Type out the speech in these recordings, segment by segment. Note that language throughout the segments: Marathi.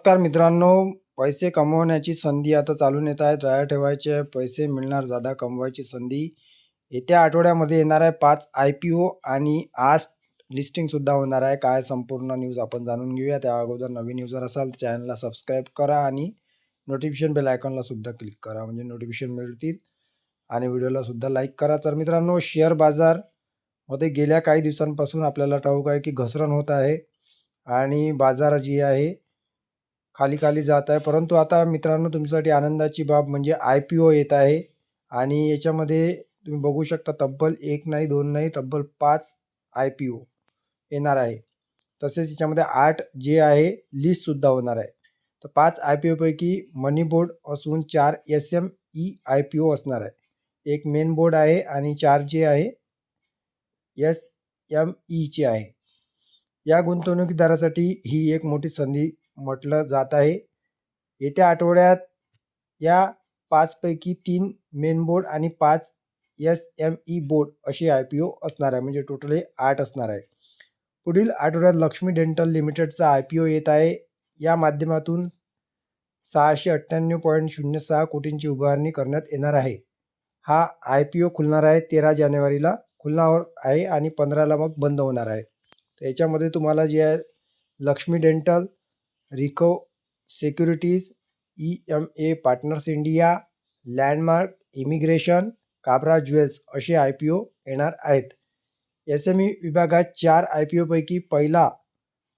नमस्कार मित्रांनो पैसे कमवण्याची संधी आता चालून येत आहे जाळ्या ठेवायचे पैसे मिळणार जादा कमवायची संधी. येत्या आठवड्यामध्ये येणार आहे पाच आय पी ओ आणि आज लिस्टिंगसुद्धा होणार आहे. काय संपूर्ण न्यूज आपण जाणून घेऊया. त्या अगोदर नवीन यूजर असाल तर चॅनलला सबस्क्राईब करा आणि नोटिफिकेशन बेल आयकॉनला सुद्धा क्लिक करा. म्हणजे नोटिफिकेशन मिळतील आणि व्हिडिओला सुद्धा लाईक करा. तर मित्रांनो शेअर बाजारमध्ये गेल्या काही दिवसांपासून आपल्याला ठाऊक आहे की घसरण होत आहे आणि बाजार जी आहे खाली खाली जात आहे. परंतु आता मित्रांनो तुमच्यासाठी आनंदाची बाब म्हणजे आय पी ओ येत आहे. आणि याच्यामध्ये तुम्ही बघू शकता तब्बल एक नाही दोन नाही तब्बल पाच आय पी ओ येणार आहे. तसेच याच्यामध्ये आठ जे आहे लिस्टसुद्धा होणार आहे. तर पाच आय पी ओपैकी मनी बोर्ड असून चार S M E I P O असणार आहे. एक मेन बोर्ड आहे आणि चार जे आहे एस एम ईचे आहे. या गुंतवणुकीदारासाठी ही एक मोठी संधी म्हटलं जात आहे. येत्या आठवड्यात या पाचपैकी तीन मेन बोर्ड आणि पाच एस एम ई बोर्ड असे आय पी ओ असणार आहे. म्हणजे टोटल हे आठ असणार आहे. पुढील आठवड्यात लक्ष्मी डेंटल लिमिटेडचा आय पी ओ येत आहे. या माध्यमातून सहाशे अठ्ठ्याण्णव पॉईंट शून्य सहा कोटींची उभारणी करण्यात येणार आहे. हा आय पी ओ खुलणार आहे तेरा जानेवारीला. खुलणार आहे आणि पंधराला मग बंद होणार आहे. तर याच्यामध्ये तुम्हाला जे आहे Laxmi dental Rikhav securities E M A partners India landmark immigration Kabra jewels असे आय पी ओ येणार आहेत. एस एम ई विभागात चार आय पी ओपैकी पहिला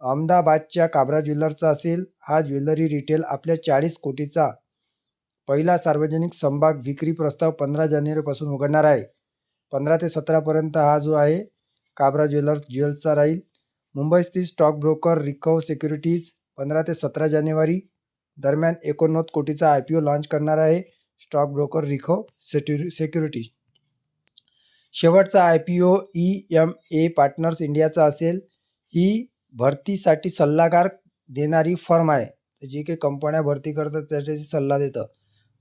अहमदाबादच्या काबरा ज्वेलर्सचा असेल. हा ज्वेलरी रिटेल आपल्या चाळीस कोटीचा पहिला सार्वजनिक संभाग विक्री प्रस्ताव पंधरा जानेवारीपासून उघडणार आहे. पंधरा ते सतरापर्यंत हा जो आहे काबरा ज्वेलर्स ज्वेल्सचा राहील. मुंबईस्थित स्टॉक ब्रोकर रिकव सिक्युरिटीज पंधरा ते सतरा जानेवारी दरम्यान एकोणनव्वद कोटीचा आय पी ओ लॉन्च करणार आहे स्टॉक ब्रोकर रिखो सेक्युरि सेक्युरिटीज शेवटचा I P O E M A partners इंडियाचा असेल ही भरतीसाठी सल्लागार देणारी फर्म आहे. जी काही कंपन्या भरती करतात त्याच्याशी सल्ला देतं.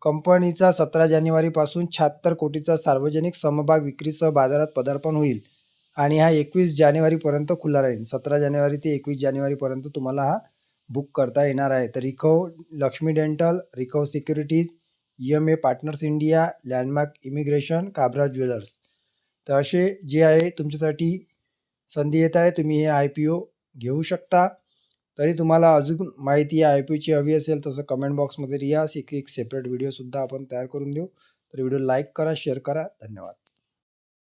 कंपनीचा सतरा जानेवारीपासून शहात्तर कोटीचा सार्वजनिक समभाग विक्रीसह बाजारात पदार्पण होईल आणि हा एकवीस जानेवारीपर्यंत खुला राहील. सतरा जानेवारी ते एकवीस जानेवारीपर्यंत तुम्हाला हा बुक करता येणार आहे. तर Rikhav Laxmi dental Rikhav securities E M A partners India landmark immigration Kabra jewellers. तर असे जे आहे तुमच्यासाठी संधी येत आहे तुम्ही हे आय पी ओ घेऊ शकता. तरी तुम्हाला अजून माहिती या आय पी ओची हवी असेल तसं कमेंट बॉक्समध्ये रिया एक सेपरेट व्हिडिओसुद्धा आपण तयार करून देऊ. तर व्हिडिओ लाईक करा शेअर करा. धन्यवाद.